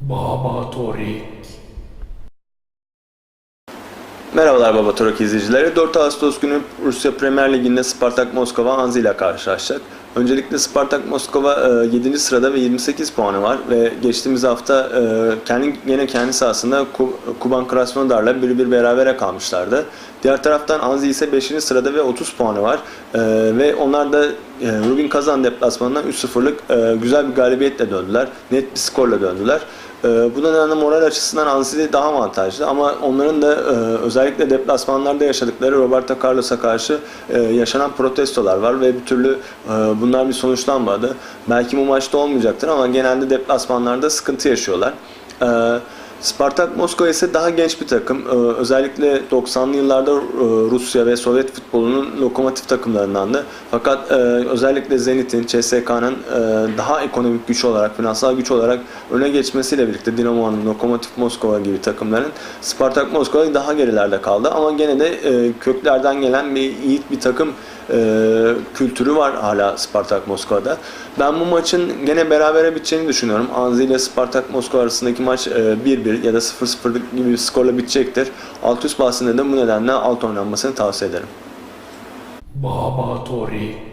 Baba Torik. Merhabalar Baba Torak izleyicileri. 4 Ağustos günü Rusya Premier Ligi'nde Spartak Moskova Anzi ile karşılaşacak. Öncelikle Spartak Moskova 7. sırada ve 28 puanı var ve geçtiğimiz hafta e, kendi yine kendi sahasında Ku- Kuban Krasnodar'la bir bir berabere kalmışlardı. Diğer taraftan Anzi ise 5. sırada ve 30 puanı var. E, ve onlar da e, Rubin Kazan deplasmanından 3-0'lık e, güzel bir galibiyetle döndüler. Net bir skorla döndüler. Ee, Bu nedenle moral açısından Anzili daha avantajlı ama onların da e, özellikle deplasmanlarda yaşadıkları Roberto Carlos'a karşı e, yaşanan protestolar var ve bir türlü e, bunlar bir sonuçlanmadı. Belki bu maçta olmayacaktır ama genelde deplasmanlarda sıkıntı yaşıyorlar. Ee, Spartak Moskova ise daha genç bir takım. Ee, Özellikle 90'lı yıllarda e, Rusya ve Sovyet futbolunun lokomotif takımlarındandı. Fakat e, özellikle Zenit'in, CSK'nın e, daha ekonomik güç olarak, finansal güç olarak öne geçmesiyle birlikte Dinamo'nun, Lokomotiv Moskova gibi takımların Spartak Moskova daha gerilerde kaldı. Ama gene de e, köklerden gelen bir yiğit bir takım e, kültürü var hala Spartak Moskova'da. Ben bu maçın gene berabere biteceğini düşünüyorum. Anzi ile Spartak Moskova arasındaki maç e, 1-1 ya da 0-0 gibi bir skorla bitecektir. Alt üst bahsinde de bu nedenle alt oynanmasını tavsiye ederim. Baba Torik.